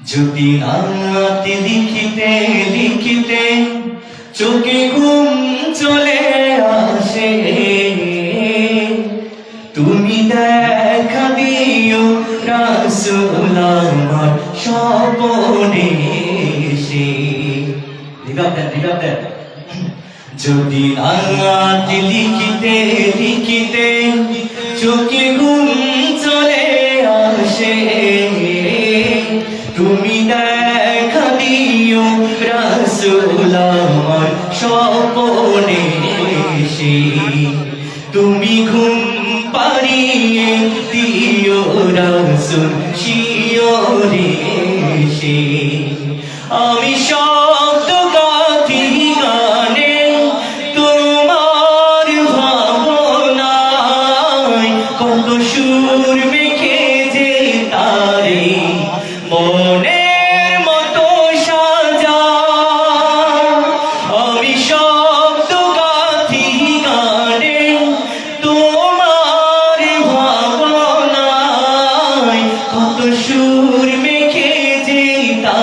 যদি নাতে লিখিতে লিখিতে চোখে ঘুম চলে আসে, তুমি দেখা দিও রাসূল আমার স্বপনে এসে। যদি রাত লিখিতে লিখিতে চোখে ঘুম তুমি ঘুম পাড়িয়ে দিও রাসূল শিওরে আমি শব্দ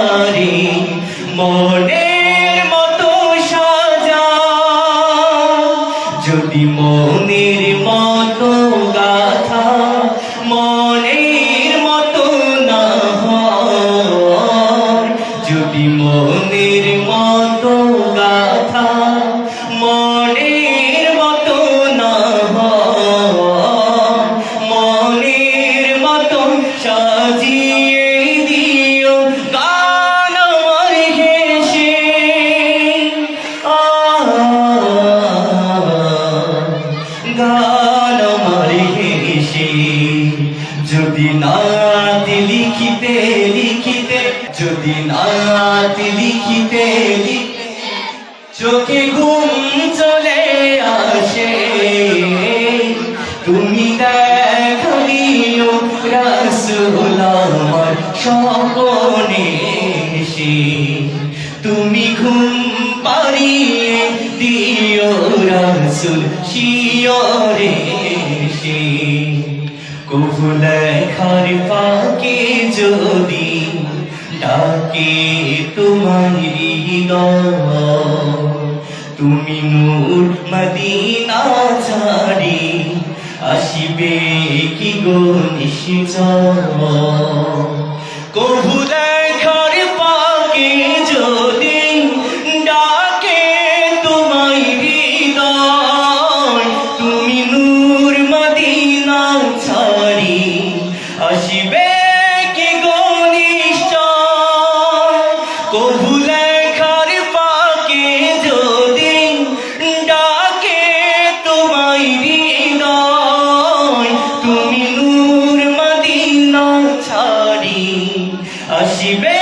তারে মনের মতো সাজা। যদি মনের মতো গাথা মনের আমার হেসে যদি নাতি লিখিতে লিখিতে, যদি নাতি লিখিতে চোখে ঘুম চলে আসে। তুমি দেখা দিও রাসূল আমার স্বপনে এসে তুমি ঘুম পাড়িয়ে দিও রাসূল শিয়রে এসে কবু লেখার পাকে যদি ডাকে তোমার তুমি নূর মদিনা ছাড়ি আসিবে কি গো নিশ্চয়? কবু নিশ্চয় কবু পাকে যদি ডাকে তোমায় হৃদয়, তুমি নূর মদিনা ছাড়ি, আসিবে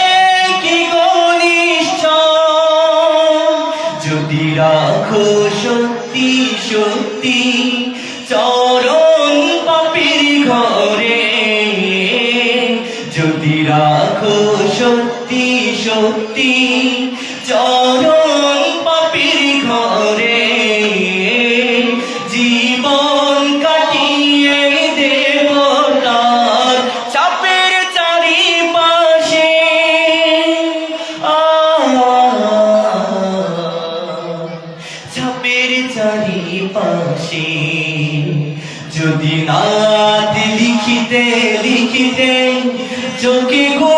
কি গো নিশ্চয়? যদি রাখো সত্যি সত্যি সত্যি, চরণ পাপির ঘরে জীবন কাটিয়ে দেব তার চাপের চারিপাশে। চাপের চারিপাশে যদি নাত লিখিতে লিখিতে, চোখে ঘুম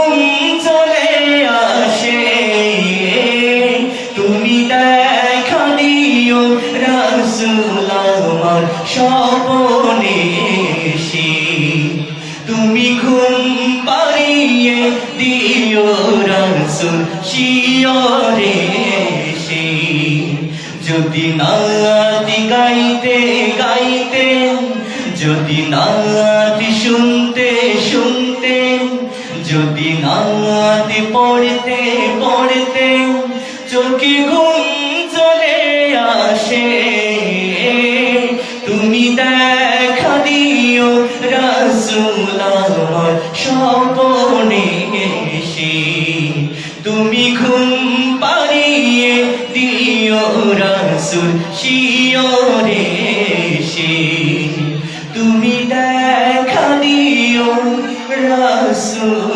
রাসূল আমার স্বপনে তুমি ঘুম পাড়িয়ে দিও রাসূল শিয়রে যদি নাতি গাইতে গাইতে, যদি নাতি শুনতে শুনতে, যদি নাতি পড়তে পড়তে দেখা দিও রাসূল স্বপনে এসে তুমি ঘুম পাড়িয়ে দিও রাসূল শিয়রে এসে। তুমি দেখা দিও রাসূল